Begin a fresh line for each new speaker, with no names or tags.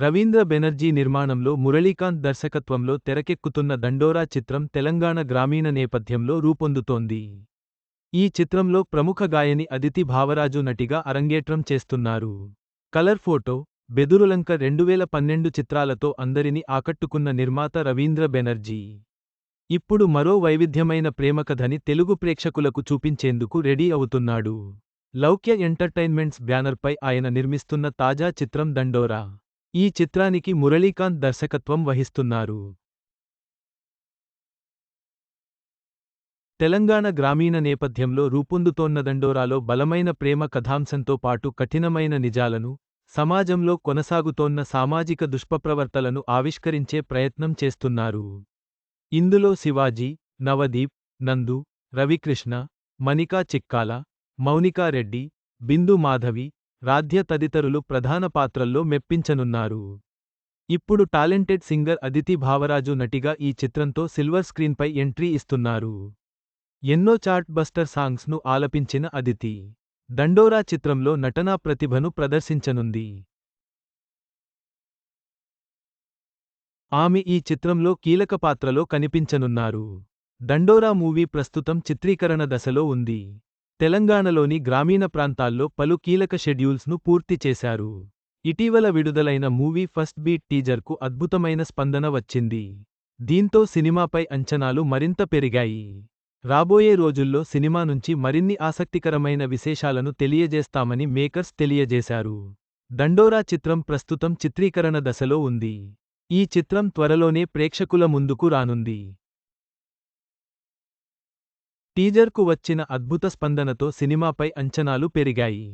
రవీంద్ర బెనర్జీ నిర్మాణంలో మురళీకాంత్ దర్శకత్వంలో తెరకెక్కుతున్న దండోరా చిత్రం తెలంగాణ గ్రామీణ నేపథ్యంలో రూపొందుతోంది. ఈ చిత్రంలో ప్రముఖ గాయని అదితి భావరాజు నటిగా అరంగేట్రం చేస్తున్నారు. కలర్ ఫోటో బెదురులంక రెండువేల పన్నెండు చిత్రాలతో అందరిని ఆకట్టుకున్న నిర్మాత రవీంద్ర బెనర్జీ. ఇప్పుడు మరో వైవిధ్యమైన ప్రేమకథని తెలుగు ప్రేక్షకులకు చూపించేందుకు రెడీ అవుతున్నాడు. లౌక్య ఎంటర్టైన్మెంట్స్ బ్యానర్పై ఆయన నిర్మిస్తున్న తాజా చిత్రం దండోరా. ఈ చిత్రానికి మురళీకాంత్ దర్శకత్వం వహిస్తున్నారు. తెలంగాణ గ్రామీణ నేపథ్యంలో రూపొందుతోన్న దండోరాలో బలమైన ప్రేమ కథాంశంతో పాటు కఠినమైన నిజాలను సమాజంలో కొనసాగుతోన్న సామాజిక దుష్పప్రవర్తలను ఆవిష్కరించే ప్రయత్నం చేస్తున్నారు. ఇందులో శివాజీ నవదీప్ నందు రవికృష్ణ మనికా చిక్కాల మౌనికారెడ్డి బిందు మాధవి రాధ్య తదితరులు ప్రధాన పాత్రల్లో మెప్పించనున్నారు. ఇప్పుడు టాలెంటెడ్ సింగర్ అదితి భావరాజు నటిగా ఈ చిత్రంతో సిల్వర్ స్క్రీన్పై ఎంట్రీ ఇస్తున్నారు. ఎన్నో చార్ట్ బస్టర్ సాంగ్స్ను ఆలపించిన అదితి. దండోరా చిత్రంలో నటనా ప్రతిభను ప్రదర్శించనుంది. ఆమె ఈ చిత్రంలో కీలక పాత్రలో కనిపించనున్నారు. దండోరా మూవీ ప్రస్తుతం చిత్రీకరణ దశలో ఉంది. తెలంగాణలోని గ్రామీణ ప్రాంతాల్లో పలు కీలక షెడ్యూల్స్ను పూర్తి చేశారు. ఇటీవల విడుదలైన మూవీ ఫస్ట్ బీట్ టీజర్కు అద్భుతమైన స్పందన వచ్చింది. దీంతో సినిమాపై అంచనాలు మరింత పెరిగాయి. రాబోయే రోజుల్లో సినిమా నుంచి మరిన్ని ఆసక్తికరమైన విశేషాలను తెలియజేస్తామని మేకర్స్ తెలియజేశారు. దండోరా చిత్రం ప్రస్తుతం చిత్రీకరణ దశలో ఉంది. ఈ చిత్రం త్వరలోనే ప్రేక్షకుల ముందుకు రానుంది. టీజర్కు వచ్చిన అద్భుత స్పందనతో సినిమాపై అంచనాలు పెరిగాయి.